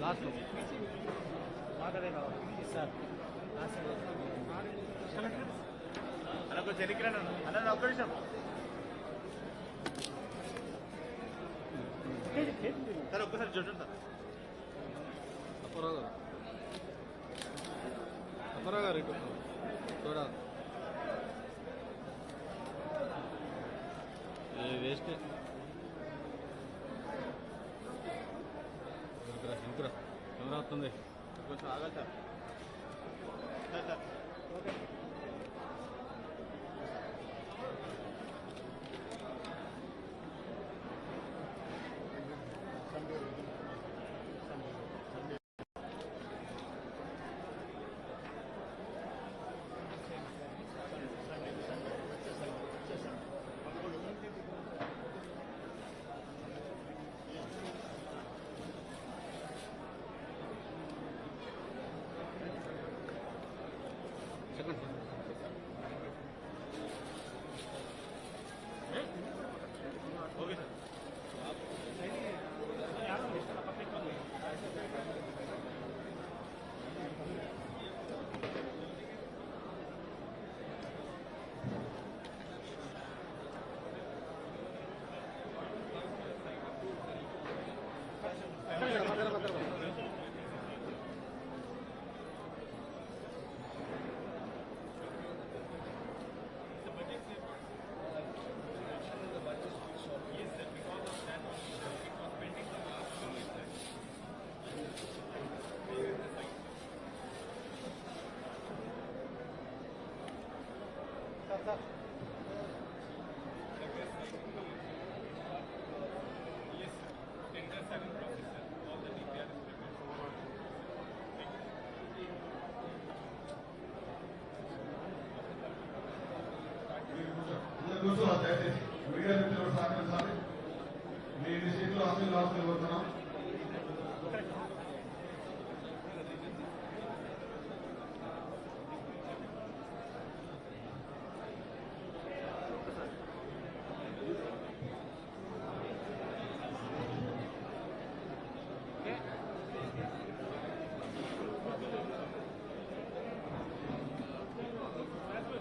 లాస్ట్లో మాట్లాడే సార్ అలా కొంచెం వెనక్కి రండి అన్న. నిమిషం సార్ ఒక్కసారి చూడండి సార్ అప్పారావు గారు అప్పారావు గారు ఇటు చూడాలి వేస్ట్ కొంచెం దయచేసి మీడియా మిత్రులు సహకరించాలి మీ మీ సీట్లో అసలు రాసుకుని కోరుతున్నాం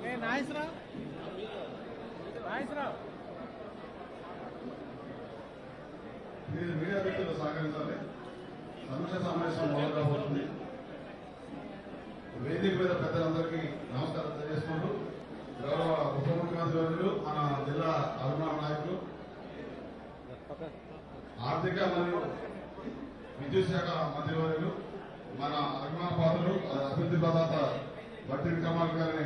నాయసరావు నాయసరావు మీరు మీడియా మిత్రులు సహకరించాలి. సమీక్ష సమావేశం మొదలు కాబోతుంది. వేదిక మీద పెద్దలందరికీ నమస్కారం తెలియజేసుకుంటూ గౌరవ ఉప ముఖ్యమంత్రి వర్యులు మన జిల్లా అరుణ నాయకులు ఆర్థిక మరియు విద్యుత్ శాఖ మంత్రివర్యులు మన అభిమాన పాత్రలు అభివృద్ధి ప్రదాత బట్టి విక్రమార్క గారిని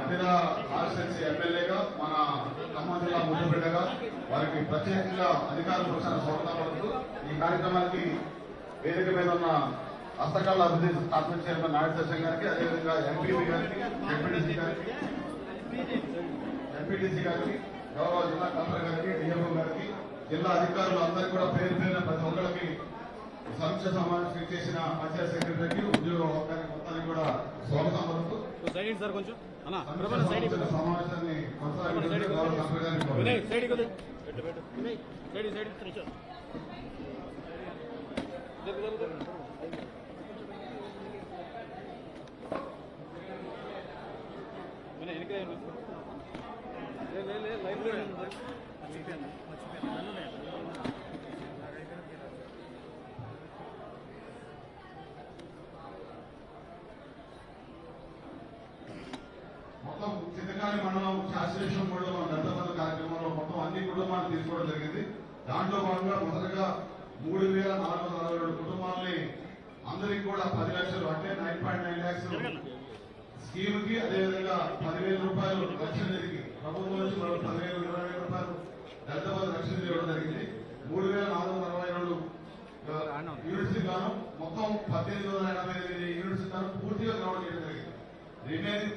మహిళ కాన్స్టిట్యున్సీ ఎమ్మెల్యేగా మన ఖమ్మం జిల్లా ముద్దుబిడ్డగా వారికి ప్రత్యేకంగా అధికారుల పక్షాన స్వాగతం పడుతూ ఈ కార్యక్రమానికి వేదిక మీద ఉన్న హస్తకళ అభివృద్ధి స్థాపన చైర్మన్ నాయుడు గారికి అదేవిధంగా ఎంపీపీ గారికి ఎంపీటీసీ గారికి ఎంపీటీసీ గారికి గౌరవ జిల్లా కలెక్టర్ గారికి డిఎంఓ గారికి జిల్లా అధికారులు అందరికీ కూడా పేరు పేరున ప్రతి ఒక్కరికి సమీక్ష సమావేశం చేసిన పంచాయత్ సెక్రటరీకి ఉద్యోగ వర్గానికి మొత్తానికి కూడా స్వాగతం పలుకుతూ సమావేశాన్ని కొనసాగించాలని గౌరవ కలెక్టర్ గారిని కోరుతున్నాను. వినయ్ సైడ్ కొద్ది పెట్టు పెట్టు వినయ్ సైడ్ సైడ్ కూర్చో జరుగు జరుగు జరుగు వినయ్ వెనక లే లే లే లైవ్లో మర్చిపోయాను మర్చిపోయాను మొత్తం చిత్తకాని మండలం శాస్త్రేశ్వరం మండలం దత్తపద కార్యక్రమంలో మొత్తం అన్ని కుటుంబాలను తీసుకోవడం జరిగింది దాంట్లో భాగంగా మొదటగా మూడు వేల నాలుగు వందల అరవై రెండు కుటుంబాలని అందరికి కూడా పది లక్షలు అంటే నైన్ పాయింట్ నైన్ ల్యాక్స్ స్కీమ్కి అదేవిధంగా పదివేల రూపాయలు రక్షణ నిధికి ప్రభుత్వం నుంచి మరో పదివేల ఇరవై వేల రూపాయలు దళితపద రక్షణ నిధి ఇవ్వడం జరిగింది. మూడు వేల నాలుగు వందల అరవై రెండు యూనిట్స్ గాను మొత్తం పద్దెనిమిది వందల ఎనభై ఎనిమిది యూనిట్స్ గాను పూర్తిగా గ్రౌండ్ చేయడం జరిగింది. Remaining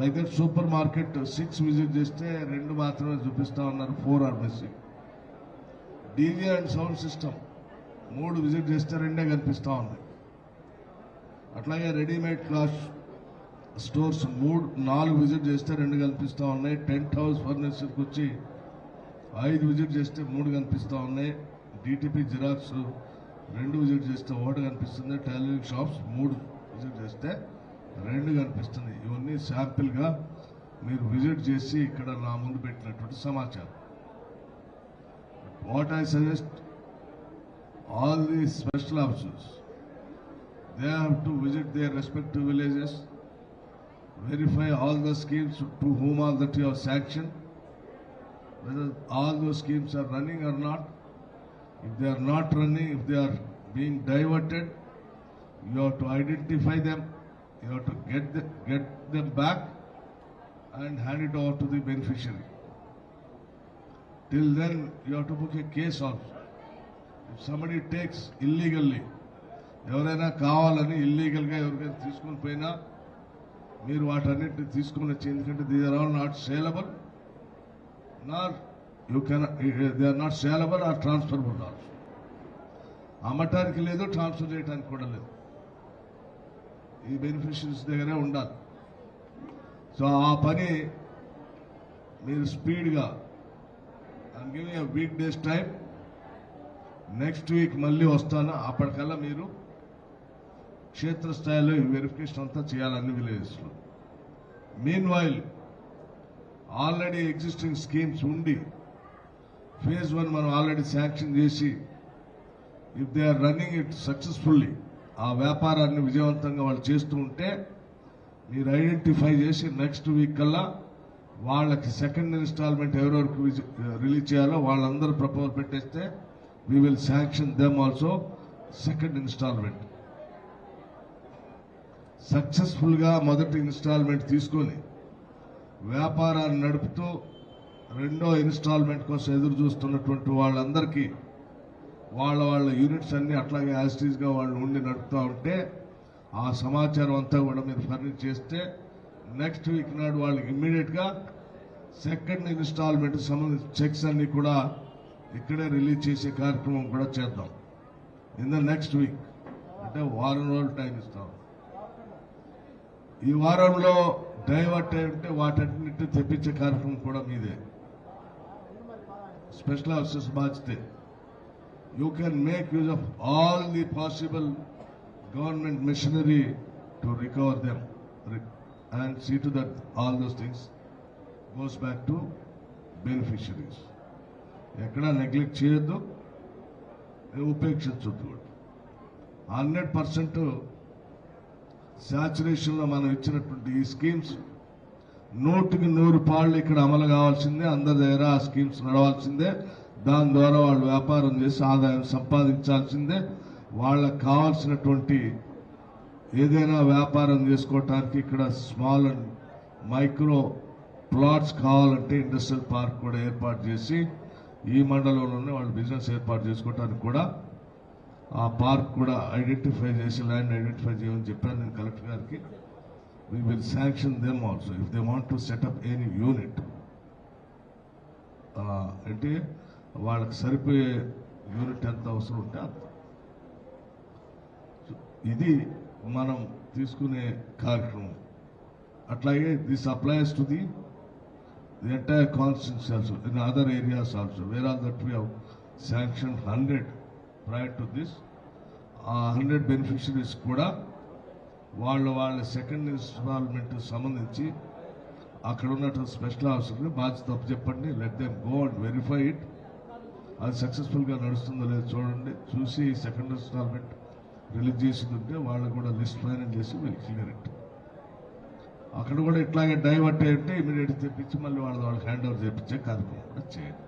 like super market six visit చేస్తే రెండు మాత్రమే చూపిస్తా ఉన్నారు four are missing. DJ and sound system మూడు విజిట్ చేస్తే రెండే కనిపిస్తూ ఉంది. అట్లాగే రెడీమేడ్ క్లాత్ స్టోర్స్ మూడు నాలుగు విజిట్ చేస్తే రెండు కనిపిస్తూ ఉన్నాయి. టెంట్ హౌస్ ఫర్నిచర్కి వచ్చి ఐదు విజిట్ చేస్తే మూడు కనిపిస్తూ ఉన్నాయి. డిటిపి జిరాక్స్ రెండు విజిట్ చేస్తే ఒకటి కనిపిస్తుంది. టైలరింగ్ షాప్స్ మూడు విజిట్ చేస్తే రెండు కనిపిస్తుంది ఇవన్నీ శాంపిల్గా మీరు విజిట్ చేసి ఇక్కడ నా ముందు పెట్టినటువంటి సమాచారం. What I suggest? All the special officers they have to visit their respective villages. verify all the schemes to whom all that you have sanctioned, whether all those schemes are running or not. If they are not running, if they are being diverted, you have to identify them, you have to get, the, get them back and hand it over to the beneficiary. Till then, you have to book a case also. If somebody takes illegally, ఎవరైనా కావాలని ఇల్లీగల్గా ఎవరికైనా తీసుకుని పోయినా మీరు వాటన్నిటిని తీసుకుని వచ్చి ఎందుకంటే these are all not saleable not you can they are not saleable or transferable also అమ్మటానికి లేదు ట్రాన్స్ఫర్ చేయడానికి కూడా లేదు. ఈ బెనిఫిషరీస్ దగ్గరే ఉండాలి. సో ఆ పని మీరు స్పీడ్గా I'm giving a week days time next week మళ్ళీ వస్తాను. అప్పటికల్లా మీరు క్షేత్రస్థాయిలో ఈ వెరిఫికేషన్ అంతా చేయాలి అన్ని విలేజెస్లో meanwhile already existing schemes ఉండి ఫేజ్ వన్ మనం ఆల్రెడీ శాంక్షన్ చేసి if they are running it successfully ఆ వ్యాపారాన్ని విజయవంతంగా వాళ్ళు చేస్తూ ఉంటే మీరు ఐడెంటిఫై చేసి నెక్స్ట్ వీక్ కల్లా వాళ్ళకి సెకండ్ ఇన్స్టాల్మెంట్ ఎవరెవరికి రిలీజ్ చేయాలో వాళ్ళందరూ ప్రపోజల్ పెట్టేస్తే we will sanction them also second installment సక్సెస్ఫుల్గా మొదటి ఇన్స్టాల్మెంట్ తీసుకొని వ్యాపారాన్ని నడుపుతూ రెండో ఇన్స్టాల్మెంట్ కోసం ఎదురు చూస్తున్నటువంటి వాళ్ళందరికీ వాళ్ళ వాళ్ళ యూనిట్స్ అన్నీ అట్లాగే యాజిటీస్గా వాళ్ళు ఉండి నడుపుతూ ఉంటే ఆ సమాచారం అంతా కూడా మీరు ఫర్నిచ్ చేస్తే నెక్స్ట్ వీక్ నాడు వాళ్ళకి ఇమ్మీడియట్గా సెకండ్ ఇన్స్టాల్మెంట్ సంబంధించిన చెక్స్ అన్నీ కూడా ఇక్కడే రిలీజ్ చేసే కార్యక్రమం కూడా చేద్దాం. ఇన్ ద నెక్స్ట్ వీక్ అంటే వారం రోజులు టైం ఇస్తాం. ఈ వారంలో డైవర్ట్ అంటే వాటన్నింటి తెప్పించే కార్యక్రమం కూడా మీదే. స్పెషల్ ఆఫీసర్స్ బాధ్యతే you can make use of all the possible government machinery to recover them and see to that all those things goes back to beneficiaries ఎక్కడా నెగ్లెక్ట్ చేయొద్దు ఉపేక్షించొద్దు హండ్రెడ్ పర్సెంట్ శాచురేషన్లో మనం ఇచ్చినటువంటి ఈ స్కీమ్స్ నూటికి నూరు పాళ్ళు ఇక్కడ అమలు కావాల్సిందే అందరి దగ్గర ఆ స్కీమ్స్ నడవాల్సిందే. దాని ద్వారా వాళ్ళు వ్యాపారం చేసి ఆదాయం సంపాదించాల్సిందే. వాళ్ళకి కావాల్సినటువంటి ఏదైనా వ్యాపారం చేసుకోవటానికి ఇక్కడ స్మాల్ అండ్ మైక్రో ప్లాట్స్ కావాలంటే ఇండస్ట్రియల్ పార్క్ కూడా ఏర్పాటు చేసి ఈ మండలంలోనే వాళ్ళు బిజినెస్ ఏర్పాటు చేసుకోవటానికి కూడా ఆ పార్క్ కూడా ఐడెంటిఫై చేసి ల్యాండ్ ఐడెంటిఫై చేయమని చెప్పాను నేను కలెక్టర్ గారికి. We will sanction them also if they want to set up any unit అంటే వాళ్ళకి సరిపోయే యూనిట్ ఎంత అవసరం ఉంటే అంత. ఇది మనం తీసుకునే కార్యక్రమం. అట్లాగే this applies to the the entire constituency also in other areas also where all that we have sanction hundred prior to this hundred beneficiaries కూడా వాళ్ళ వాళ్ళ సెకండ్ ఇన్స్టాల్మెంట్ సంబంధించి అక్కడ ఉన్నటువంటి స్పెషల్ ఆఫీసర్ని బాధ్యత తప్పు చెప్పండి let them go and verify it. అది సక్సెస్ఫుల్గా నడుస్తుందో లేదో చూడండి. చూసి సెకండ్ ఇన్స్టాల్మెంట్ రిలీజ్ చేసిందంటే వాళ్ళు కూడా లిస్ట్ ఫైనల్ చేసి వీళ్ళు క్లియర్ ఇట్. అక్కడ కూడా ఇట్లాగే డైవర్ట్ అయి ఉంటే ఇమీడియట్ తెప్పించి మళ్ళీ వాళ్ళ వాళ్ళకి హ్యాండ్ ఓవర్ చేయించే కార్యక్రమం కూడా చేయండి.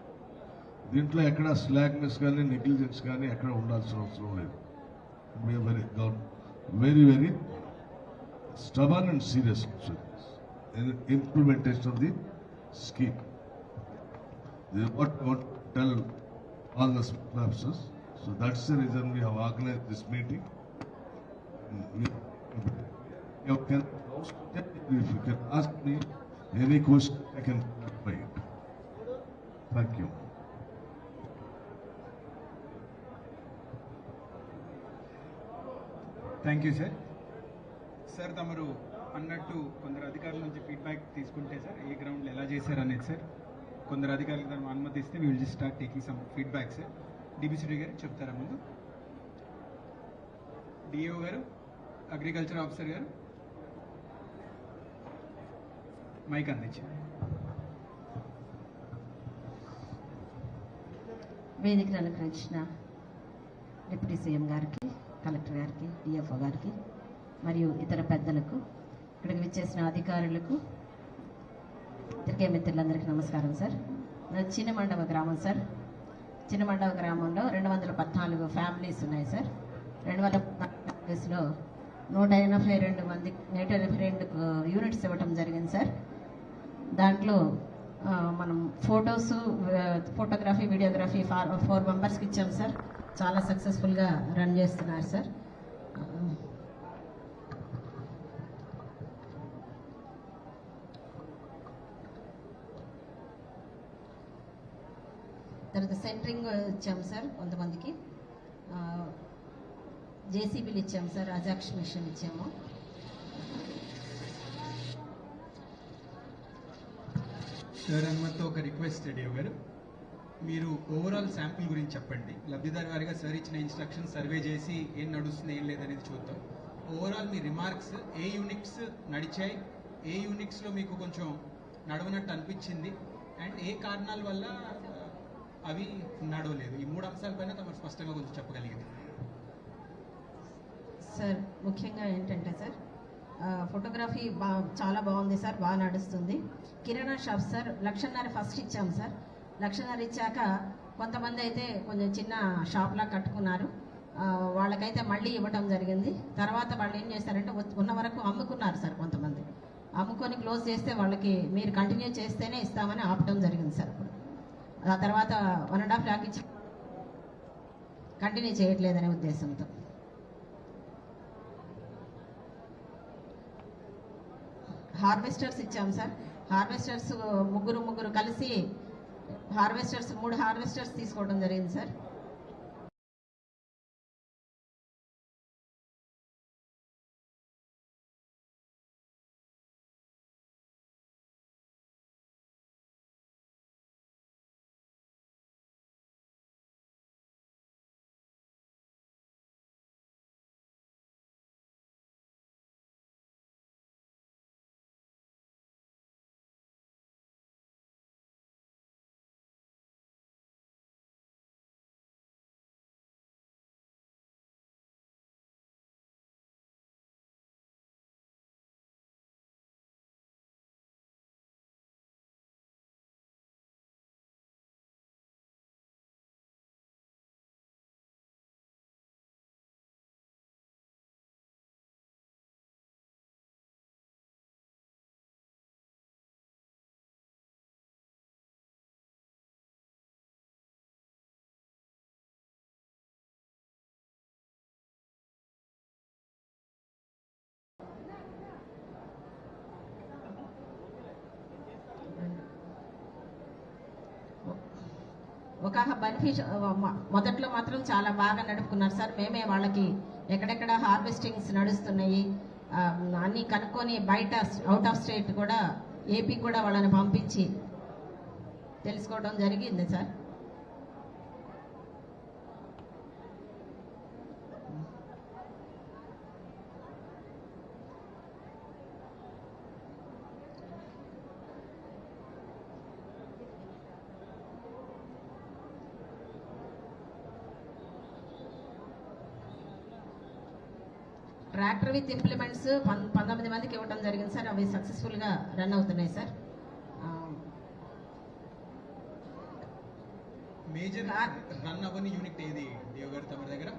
దీంట్లో ఎక్కడ స్లాగ్నెస్ కానీ నెగ్లిజెన్స్ కానీ ఎక్కడ ఉండాల్సిన అవసరం లేదు. we have very, got very, very stubborn and serious in implementation of the scheme. This is what I want to tell all the lapses. So that's the reason we have organized this meeting. You can if you can ask me any question, I can clarify. Thank you. Thank you sir sir తమరు అన్నట్టు కొందరు అధికారుల నుంచి feedback తీసుకుంటే sir ఏ గ్రౌండ్లో ఎలా చేశారు అనేది సార్ కొందరు అధికారులకు తమ అనుమతి ఇస్తే will just start taking some feedback sir DBCD గారు చెప్తారా ముందు? డిఓ గారు? అగ్రికల్చర్ ఆఫీసర్ గారు? మైక్ అందించండి. వేదికను అలంకరించిన డిప్యూటీ సీఎం గారికి. కలెక్టర్ గారికి డిఎఫ్ఓ గారికి మరియు ఇతర పెద్దలకు ఇక్కడికి విచ్చేసిన అధికారులకు తిరిగే మిత్రులందరికీ నమస్కారం సార్. చిన్నమండవ గ్రామం సార్. చిన్నమండవ గ్రామంలో రెండు వందల పద్నాలుగు ఫ్యామిలీస్ ఉన్నాయి సార్. రెండు వందల ఫ్యామిలీస్లో నూట ఎనభై రెండు మంది నూట ఎనభై రెండు యూనిట్స్ ఇవ్వటం జరిగింది సార్. దాంట్లో మనం photos photography videography for four మెంబర్స్కి ఇచ్చాం సార్. చాలా సక్సెస్ఫుల్గా రన్ చేస్తున్నారు సార్ తర్వాత సెంటరింగ్ ఇచ్చాము సార్ కొంతమందికి. జేసీబీలు ఇచ్చాము సార్ అజాక్ష్ మిషన్ ఇచ్చాము. సార్ అనుమతితో ఒక రిక్వెస్ట్ అడిగారు మీరు ఓవరాల్ శాంపిల్ గురించి చెప్పండి. లబ్ధిదారు వారిగా సార్ ఇచ్చిన ఇన్స్ట్రక్షన్ సర్వే చేసి ఏం నడుస్తుంది ఏం లేదనేది చూద్దాం. ఓవరాల్ మీ రిమార్క్స్ ఏ యూనిట్స్ నడిచాయి ఏ యూనిట్స్లో మీకు కొంచెం నడవనట్టు అనిపించింది అండ్ ఏ కారణాల వల్ల అవి నడవలేదు. ఈ మూడు అంశాలపైన తమరు స్పష్టంగా కొంచెం చెప్పగలిగింది. సార్ ముఖ్యంగా ఏంటంటే సార్ ఫోటోగ్రఫీ బా చాలా బాగుంది సార్ బాగా నడుస్తుంది. కిరాణా షాప్ సార్ లక్షన్నర ఫస్ట్ ఇచ్చాం సార్ లక్షణాలు ఇచ్చాక కొంతమంది అయితే కొంచెం చిన్న షాప్లా కట్టుకున్నారు. వాళ్ళకైతే మళ్ళీ ఇవ్వడం జరిగింది. తర్వాత వాళ్ళు ఏం చేశారంటే ఉన్న వరకు అమ్ముకున్నారు సార్ కొంతమంది. అమ్ముకొని క్లోజ్ చేస్తే వాళ్ళకి మీరు కంటిన్యూ చేస్తేనే ఇస్తామని ఆపడం జరిగింది సార్ ఇప్పుడు. ఆ తర్వాత వన్ అండ్ హాఫ్ ల్యాక్ ఇచ్చి కంటిన్యూ చేయట్లేదనే ఉద్దేశంతో. హార్వెస్టర్స్ ఇచ్చాం సార్. హార్వెస్టర్స్ ముగ్గురు ముగ్గురు కలిసి హార్వెస్టర్స్ మూడు హార్వెస్టర్స్ తీసుకోవడం జరిగింది సార్. ఒక బెనిఫిష్ మొదట్లో మాత్రం చాలా బాగా నడుపుకున్నారు. సార్ మేమే వాళ్ళకి ఎక్కడెక్కడ హార్వెస్టింగ్స్ నడుస్తున్నాయి అన్నీ కనుక్కొని బయట అవుట్ ఆఫ్ స్టేట్ కూడా ఏపీ కూడా వాళ్ళని పంపించి తెలుసుకోవడం జరిగింది సార్ ట్రాక్టర్ విత్ ఇంప్లిమెంట్స్ పంతొమ్మిది మందికి ఇవ్వడం జరిగింది సార్. అవి సక్సెస్ఫుల్గా రన్ అవుతున్నాయి సార్. మేజర్ రన్ యూనిట్ ఏది? డిఓ గారు తమ దగ్గర?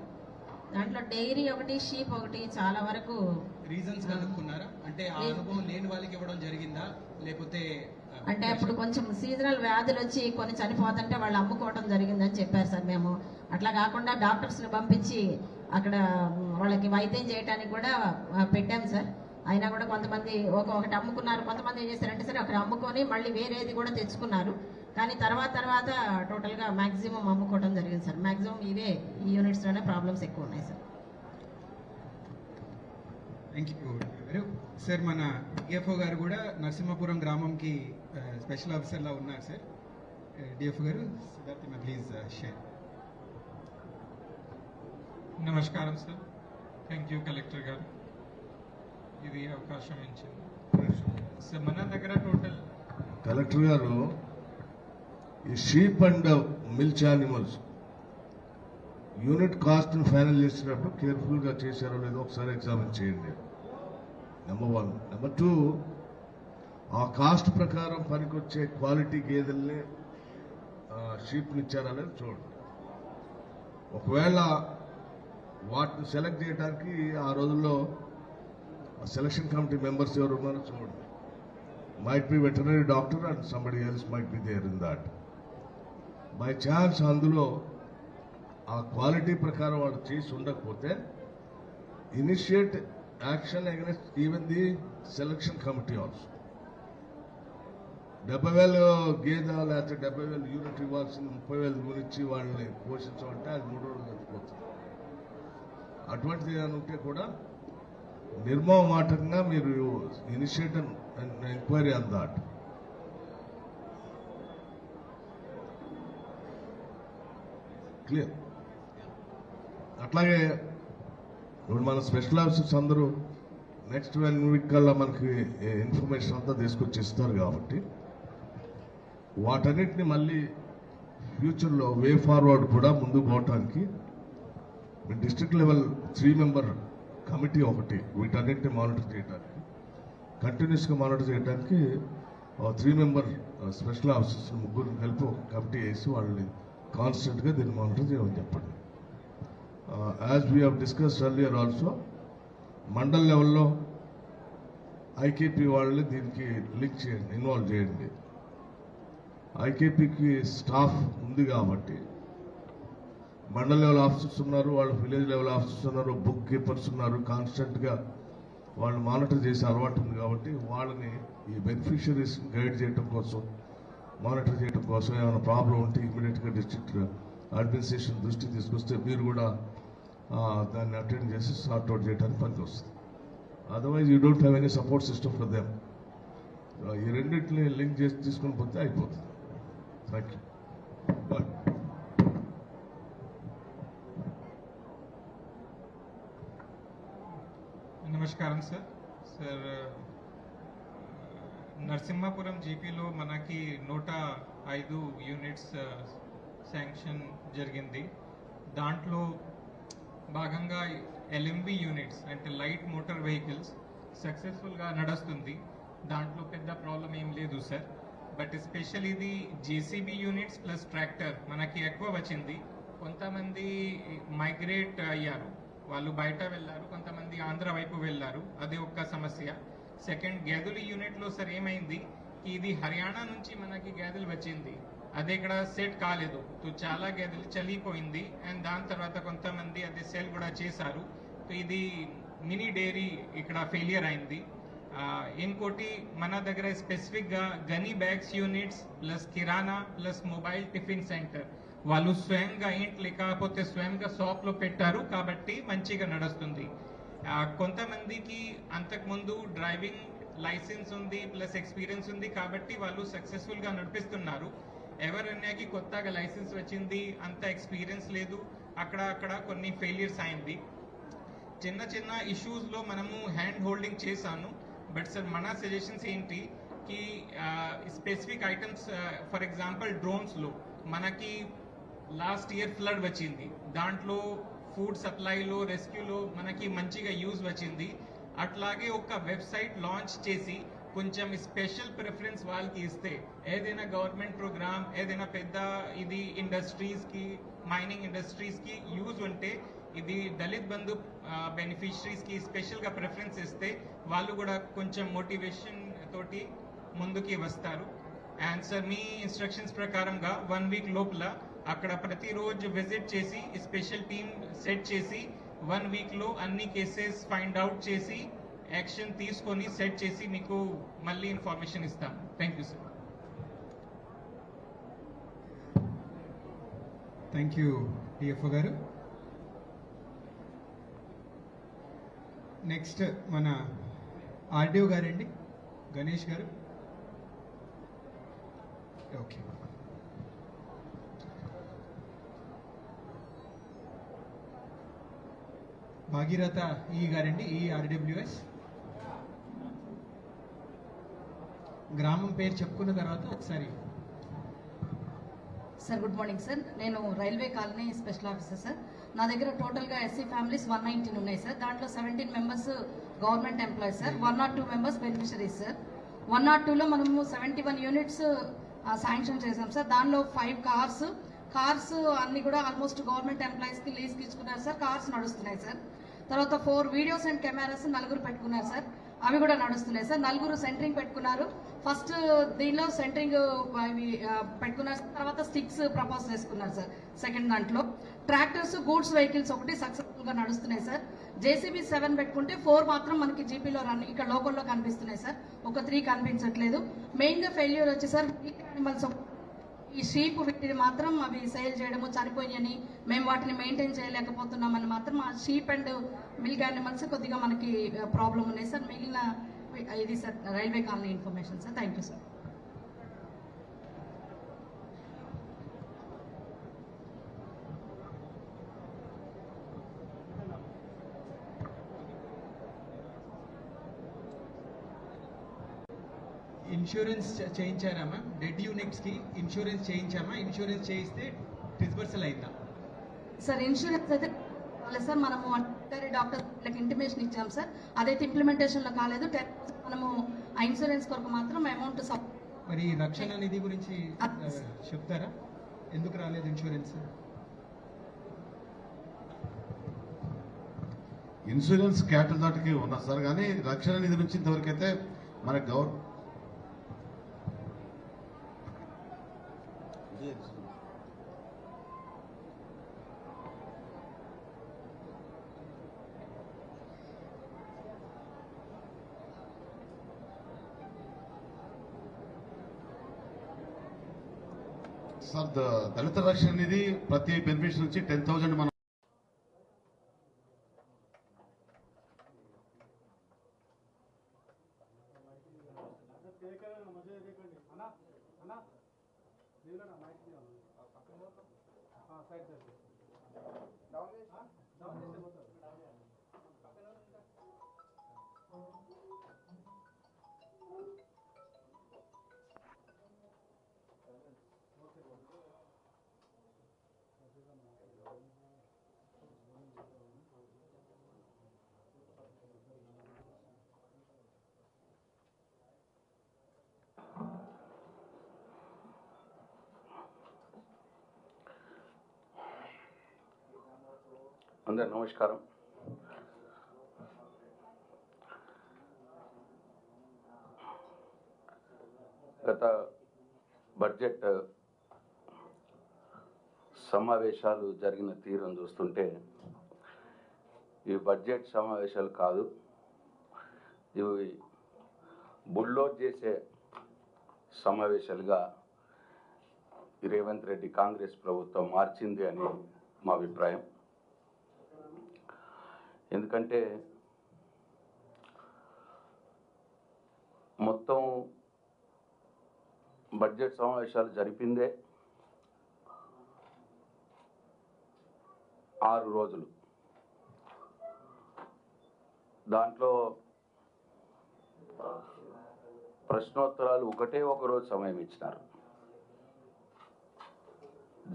దాంట్లో డైరీ ఒకటి షీప్ ఒకటి చాలా వరకు రీజన్స్ కనుక్కున్నారా? అంటే ఆ. అనుభవం లేని వాళ్ళకి ఇవ్వడం జరిగిందా? లేకపోతే అంటే అప్పుడు కొంచెం సీజనల్ వ్యాధులు వచ్చి కొన్ని చనిపోతుంటే వాళ్ళు అమ్ముకోవడం జరిగిందని చెప్పారు సార్ మేము. అట్లా కాకుండా డాక్టర్స్ని పంపించి అక్కడ వాళ్ళకి వైద్యం చేయడానికి కూడా పెట్టాం సార్. అయినా కూడా కొంతమంది ఒక ఒకటి అమ్ముకున్నారు. కొంతమంది ఏం చేశారంటే సరే అక్కడ అమ్ముకొని మళ్ళీ వేరేది కూడా తెచ్చుకున్నారు. కానీ తర్వాత తర్వాత టోటల్గా మ్యాక్సిమం అమ్ముకోవడం జరిగింది సార్. మ్యాక్సిమం ఇవే ఈ యూనిట్స్లోనే ప్రాబ్లమ్స్ ఎక్కువ ఉన్నాయి సార్. థ్యాంక్ యూ సార్ మన డిఎఫ్ఓ గారు కూడా నరసింహపురం గ్రామంకి స్పెషల్ ఆఫీసర్లా ఉన్నారు సార్. Uh, డిఎఫ్ఓ గారు సిద్ధార్థ ప్లీజ్ షేర్ నమస్కారం సార్. థ్యాంక్ యూ కలెక్టర్ గారు. ఇది అవకాశం ఇచ్చింది. సార్ మన దగ్గర టోటల్ కలెక్టర్ గారు ఈ sheep and milch animals unit కాస్ట్ను final చేసినప్పుడు కేర్ఫుల్గా చేశారో లేదో ఒకసారి ఎగ్జామిన్ చేయండి. నెంబర్ వన్ నెంబర్ టూ ఆ కాస్ట్ ప్రకారం పనికొచ్చే క్వాలిటీ గేదెల్ని షీప్ని ఇచ్చారా చూడండి. ఒకవేళ వాటిని సెలెక్ట్ చేయడానికి ఆ రోజుల్లో సెలక్షన్ కమిటీ మెంబర్స్ ఎవరు ఉన్నారో చూడండి. Might be veterinary doctor and somebody else might be there in that by chance అందులో ఆ క్వాలిటీ ప్రకారం వాడు చేసి ఉండకపోతే initiate action against even the selection committee also డెబ్బై వేలు గేదె లేకపోతే డెబ్బై వేలు యూనిట్ ఇవ్వాల్సింది ముప్పై వేలు గురించి వాళ్ళని పోషించమంటే అది మూడు రోజులు చచ్చిపోతుంది అటువంటిది ఏమైనా ఉంటే కూడా నిర్మమాటంగా మీరు initiate enquiry on that. Clear? అట్లాగే ఇప్పుడు మన స్పెషల్ ఆఫీసర్స్ అందరూ నెక్స్ట్ వన్ వీక్ కల్లా మనకి ఇన్ఫర్మేషన్ అంతా తీసుకొచ్చి ఇస్తారు కాబట్టి వాటన్నిటిని మళ్ళీ ఫ్యూచర్లో వే ఫార్వర్డ్ కూడా ముందుకు పోవటానికి district level three member committee ఒకటి వీటన్నింటినీ మానిటర్ చేయడానికి కంటిన్యూస్గా మానిటర్ చేయడానికి త్రీ మెంబర్ స్పెషల్ ఆఫీసర్స్ ముగ్గురు కలిపి ఒక కమిటీ వేసి వాళ్ళని కాన్స్టెంట్గా దీన్ని మానిటర్ చేయమని చెప్పండి. As we have discuss earlier also mandal లెవెల్లో ఐకేపీ వాళ్ళని దీనికి లింక్ చేయండి ఇన్వాల్వ్ చేయండి. ఐకేపీకి స్టాఫ్ ఉంది కాబట్టి మండల లెవెల్ ఆఫీసర్స్ ఉన్నారు వాళ్ళు విలేజ్ లెవెల్ ఆఫీసర్స్ ఉన్నారు బుక్ కీపర్స్ ఉన్నారు కాన్స్టెంట్గా వాళ్ళు మానిటర్ చేసే అలవాటు ఉంది కాబట్టి వాళ్ళని ఈ బెనిఫిషరీస్ గైడ్ చేయడం కోసం మానిటర్ చేయడం కోసం ఏమైనా ప్రాబ్లం ఉంటే ఇమీడియట్గా డిస్ట్రిక్ట్ అడ్మినిస్ట్రేషన్ దృష్టికి తీసుకొస్తే మీరు కూడా దాన్ని అటెండ్ చేసి సార్ట్అవుట్ చేయడానికి పనికి వస్తుంది. Otherwise you don't have any support system for them ఈ రెండింటిని లింక్ చేసి తీసుకొని పోతే అయిపోతుంది. థ్యాంక్ యూ నమస్కారం సార్ సార్ uh, నరసింహాపురం జీపీలో మనకి నూట ఐదు యూనిట్స్ శాంక్షన్ uh, జరిగింది. దాంట్లో భాగంగా ఎల్ఎంబి యూనిట్స్ అంటే లైట్ మోటార్ వెహికల్స్ సక్సెస్ఫుల్గా నడుస్తుంది. దాంట్లో పెద్ద ప్రాబ్లం ఏం లేదు సార్ బట్ స్పెషల్ ఇది జేసీబీ యూనిట్స్ ప్లస్ ట్రాక్టర్ మనకి ఎక్కువ వచ్చింది. కొంతమంది మైగ్రేట్ అయ్యారు. వాళ్ళు బయట వెళ్ళారు కొంతమంది ఆంధ్ర వైపు వెళ్ళారు. అది ఒక్క సమస్య. సెకండ్ గేదెల యూనిట్లో సార్ ఏమైంది? ఇది హర్యానా నుంచి మనకి గేదెలు వచ్చింది. అది ఇక్కడ సెట్ కాలేదు. సో చాలా గేదెలు చలిపోయింది. అండ్ దాని తర్వాత కొంతమంది అది సెల్ కూడా చేశారు. ఇది మినీ డైరీ ఇక్కడ ఫెయిలియర్ అయింది. ఇంకోటి మన దగ్గర స్పెసిఫిక్గా gunny bags units plus kirana plus mobile tiffin centre. వాళ్ళు స్వయంగా ఇంట్ లేకపోతే స్వయంగా షాప్లో పెట్టారు కాబట్టి మంచిగా నడుస్తుంది. కొంతమందికి అంతకుముందు డ్రైవింగ్ లైసెన్స్ ఉంది ప్లస్ ఎక్స్పీరియన్స్ ఉంది కాబట్టి వాళ్ళు సక్సెస్ఫుల్గా నడిపిస్తున్నారు. ఎవరన్నాకి కొత్తగా లైసెన్స్ వచ్చింది అంత ఎక్స్పీరియన్స్ లేదు అక్కడ అక్కడ కొన్ని ఫెయిలియర్స్ అయింది. చిన్న చిన్న ఇష్యూస్లో మనము హ్యాండ్ హోల్డింగ్ చేశాను. బట్ సార్ మన సజెషన్స్ ఏంటి కి స్పెసిఫిక్ ఐటమ్స్ ఫర్ ఎగ్జాంపుల్ డ్రోన్స్లో మనకి లాస్ట్ ఇయర్ ఫ్లడ్ వచ్చింది. దాంట్లో ఫుడ్ సప్లైలో రెస్క్యూలో మనకి మంచిగా యూజ్ వచ్చింది. అట్లాగే ఒక వెబ్సైట్ లాంచ్ చేసి కొంచెం స్పెషల్ ప్రిఫరెన్స్ వాళ్ళకి ఇస్తే ఏదైనా గవర్నమెంట్ ప్రోగ్రామ్ ఏదైనా పెద్ద ఇది ఇండస్ట్రీస్కి మైనింగ్ ఇండస్ట్రీస్కి యూజ్ ఉంటే ఇది దళిత్ బంధు బెనిఫిషరీస్కి స్పెషల్గా ప్రిఫరెన్స్ ఇస్తే వాళ్ళు కూడా కొంచెం మోటివేషన్ తోటి ముందుకి వస్తారు. అండ్ సార్ మీ ఇన్స్ట్రక్షన్స్ ప్రకారంగా వన్ వీక్ లోపల అక్కడ ప్రతిరోజు విజిట్ చేసి స్పెషల్ టీమ్ సెట్ చేసి వన్ వీక్లో అన్ని కేసెస్ ఫైండ్ అవుట్ చేసి యాక్షన్ తీసుకొని సెట్ చేసి మీకు మళ్ళీ ఇన్ఫర్మేషన్ ఇస్తాం. Thank you sir thank you DFO గారు. నెక్స్ట్ మన ఆర్డీఓ గారండి. గణేష్ గారు. ఓకే భాగీరథ ఈ గారండి ఈ ఆర్డబ్ల్యూఎస్ గ్రామం పేరు చెప్పుకున్న తర్వాత ఒకసారి. Sir good morning sir. నేను railway colony special officer sir. నా దగ్గర టోటల్గా ఎస్సీ ఫ్యామిలీస్ వన్ నైన్టీన్ ఉన్నాయి సార్. దాంట్లో seventeen members government employees sir. One not two members beneficiaries sir. One not టూలో మనము సెవెంటీ వన్ యూనిట్స్ శాంక్షన్ చేసాం sir. దానిలో ఫైవ్ కార్స్ కార్స్ అన్ని కూడా ఆల్మోస్ట్ గవర్నమెంట్ ఎంప్లాయీస్కి లీజ్కి ఇచ్చుకున్నారు సార్. కార్స్ నడుస్తున్నాయి సార్. తర్వాత ఫోర్ వీడియోస్ అండ్ కెమెరాస్ నలుగురు పెట్టుకున్నారు సార్. అవి కూడా నడుస్తున్నాయి సార్. నలుగురు సెంటరింగ్ పెట్టుకున్నారు. ఫస్ట్ దీనిలో సెంటరింగ్ అవి పెట్టుకున్నారు సార్. తర్వాత స్టిక్స్ ప్రపోజ్ చేసుకున్నారు సార్ సెకండ్ దాంట్లో. ట్రాక్టర్స్ గూడ్స్ వెహికల్స్ ఒకటి సక్సెస్ఫుల్గా నడుస్తున్నాయి సార్. జేసీబీ సెవెన్ పెట్టుకుంటే ఫోర్ మాత్రం మనకి జీపీలో రన్ ఇక్కడ లోకల్లో కనిపిస్తున్నాయి సార్. ఒక త్రీ కనిపించట్లేదు. మెయిన్గా ఫెయిల్యూర్ వచ్చి సార్ యానిమల్స్ ఈ షీప్ వీటిని మాత్రం అవి సేల్ చేయడము చనిపోయాయని మేము వాటిని మెయింటైన్ చేయలేకపోతున్నామని మాత్రం ఆ షీప్ అండ్ మిల్క్ యానిమల్స్ కొద్దిగా మనకి ప్రాబ్లం ఉన్నాయి. సార్ మిగిలిన ఇది sir railway colony information sir. Thank you sir insurance చేయించారా ma'am? Dead యూనిట్స్కి ఇన్సూరెన్స్ చేయించామా? ఇన్సూరెన్స్ చేయిస్తే డిస్బర్సల్ అయిందా సార్ ఇన్సూరెన్స్ అయితే కాలేదు సార్. మనము వెటరీ డాక్టర్ ఇంటిమేషన్ ఇచ్చాం సార్. అదైతే implementation లో కాలేదు. టెన్ మనము ఆ ఇన్సూరెన్స్ కొరకు మాత్రం అమౌంట్ మరి రక్షణ నిధి గురించి చెప్తారా? ఎందుకు రాలేదు ఇన్సూరెన్స్? ఇన్సూరెన్స్ క్యాపిటల్ దాటికి ఉన్నా సార్ కానీ రక్షణ నిధి నుంచి ఇంతవరకు అయితే మన గవర్ సార్ ద- దళిత రక్షణ నిధి ప్రతి బెనిఫిషియర్ నుంచి టెన్ థౌసండ్ మనం అందరు నమస్కారం. గత బడ్జెట్ సమావేశాలు జరిగిన తీరును చూస్తుంటే ఈ బడ్జెట్ సమావేశాలు కాదు ఇవి బుల్లోడ్ చేసే సమావేశాలుగా రేవంత్ రెడ్డి కాంగ్రెస్ ప్రభుత్వం మార్చింది అని మా అభిప్రాయం. ఎందుకంటే మొత్తం బడ్జెట్ సమావేశాలు జరిపిందే ఆరు రోజులు. దాంట్లో ప్రశ్నోత్తరాలు ఒకటే ఒక రోజు సమయం ఇచ్చినారు.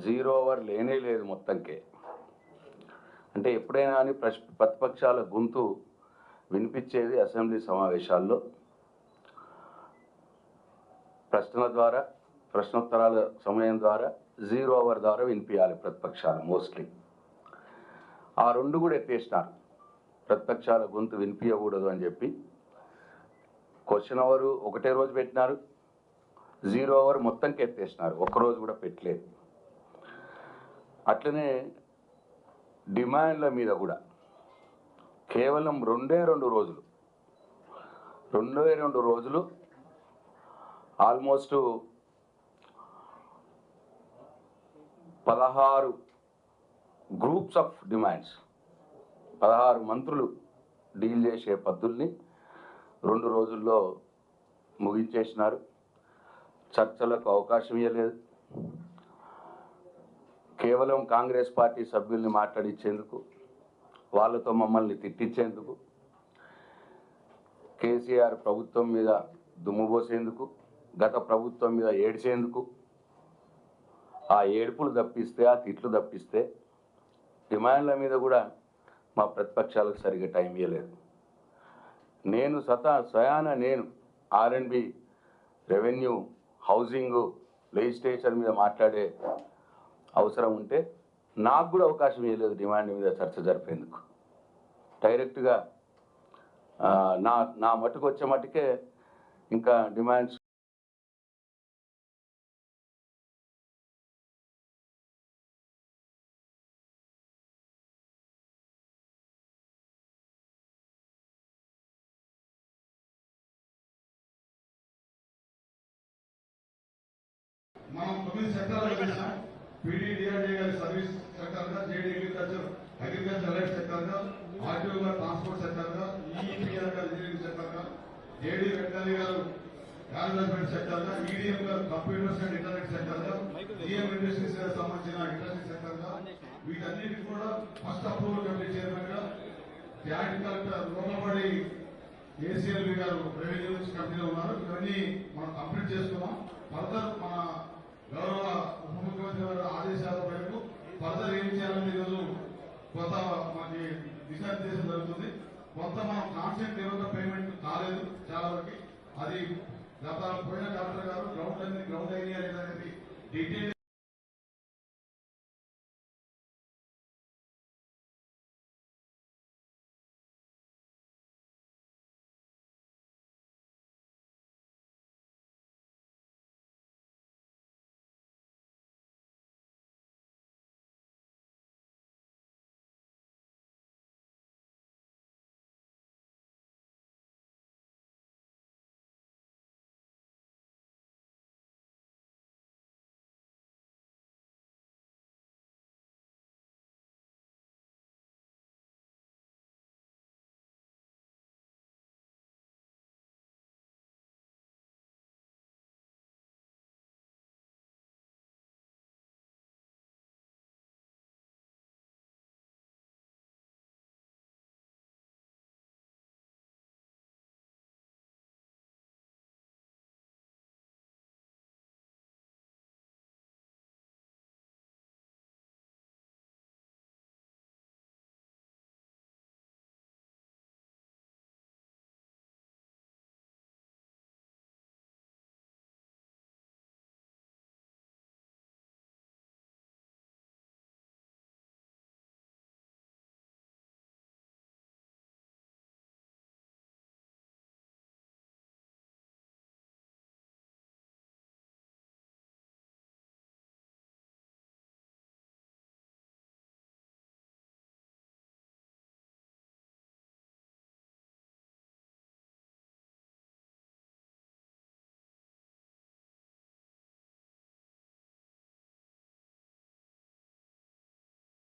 జీరో అవర్ లేనే లేదు మొత్తంకే. అంటే ఎప్పుడైనా కానీ ప్రతిపక్షాల గొంతు వినిపించేది అసెంబ్లీ సమావేశాల్లో. ప్రశ్నల ద్వారా ప్రశ్నోత్తరాల సమయం ద్వారా జీరో అవర్ ద్వారా వినిపించాలి ప్రతిపక్షాలు మోస్ట్లీ. ఆ రెండు కూడా ఎత్తేసినారు. ప్రతిపక్షాల గొంతు వినిపించకూడదు అని చెప్పి. క్వశ్చన్ అవర్ ఒకటే రోజు పెట్టినారు. జీరో అవర్ మొత్తంకి ఎత్తేసినారు. ఒక్కరోజు కూడా పెట్టలేదు. అట్లనే డిమాండ్ల మీద కూడా. కేవలం రెండే రెండు రోజులు. రెండే రెండు రోజులు ఆల్మోస్ట్ పదహారు గ్రూప్స్ ఆఫ్ డిమాండ్స్. పదహారు మంత్రులు డీల్ చేసే పద్ధతుల్ని రెండు రోజుల్లో ముగించేసినారు. చర్చలకు అవకాశం ఇవ్వలేదు కేవలం కాంగ్రెస్ పార్టీ సభ్యుల్ని మాట్లాడించేందుకు వాళ్ళతో మమ్మల్ని తిట్టించేందుకు కేసీఆర్ ప్రభుత్వం మీద దుమ్ముబోసేందుకు గత ప్రభుత్వం మీద ఏడ్చేందుకు ఆ ఏడుపులు తప్పిస్తే ఆ తిట్లు తప్పిస్తే డిమాండ్ల మీద కూడా మా ప్రతిపక్షాలకు సరిగ్గా టైం ఇవ్వలేదు నేను సతా స్వయాన నేను ఆర్ఎండ్బి రెవెన్యూ హౌసింగు లెజిస్లేచర్ మీద మాట్లాడే అవసరం ఉంటే నాకు కూడా అవకాశం ఇవ్వలేదు డిమాండ్ మీద చర్చ జరిపేందుకు. డైరెక్ట్గా నా నా మటుకు వచ్చే మట్టుకే ఇంకా డిమాండ్స్ మనం తొమ్మిది సెక్టార్లు చేసాం గారి సర్వీస్ సెక్టర్గా జేడీ అగ్రికల్చర్ అగ్రికల్చర్ రైట్ సెక్టర్గా ఆర్టీఓ గారు ట్రాన్స్పోర్ట్ సెక్టర్గా ఈఈపీఆర్ గారు ఇంజనీరింగ్ సెక్టర్గా జేడీ వెటనరీ గారు మేనేజ్మెంట్ సెక్టర్గా ఈడీఎం గారు కంప్యూటర్స్ అండ్ ఇంటర్నెట్ సెక్టర్గా ఈఎం ఇండస్ట్రీస్ గారికి సంబంధించిన ఇండస్ట్రీ సెక్టర్గా కూడా ఫస్ట్ అప్రూవల్ కమిటీ చైర్మన్గా జాయింట్ కలెక్టర్ లోకబడి ఏసీఎల్వి గారు రెవెన్యూ కమిటీలో కంపెనీలో ఉన్నారు. ఇవన్నీ మనం కంప్లీట్ చేసుకున్నాం. ఫర్దర్ మన గౌరవ ఉప ముఖ్యమంత్రి వారి ఆదేశాల మేరకు ఫర్దర్ ఏం చేయాలని ఈరోజు కొత్త మనకి దిశానిర్దేశం జరుగుతుంది. మొత్తం మనం కాన్సెంట్ లెవెల్లో పేమెంట్ కాలేదు చాలా వరకు. అది గత పోయిన డాక్టర్ గారు గ్రౌండ్ అనేది గ్రౌండ్ ఏరియా అనేది డీటెయిల్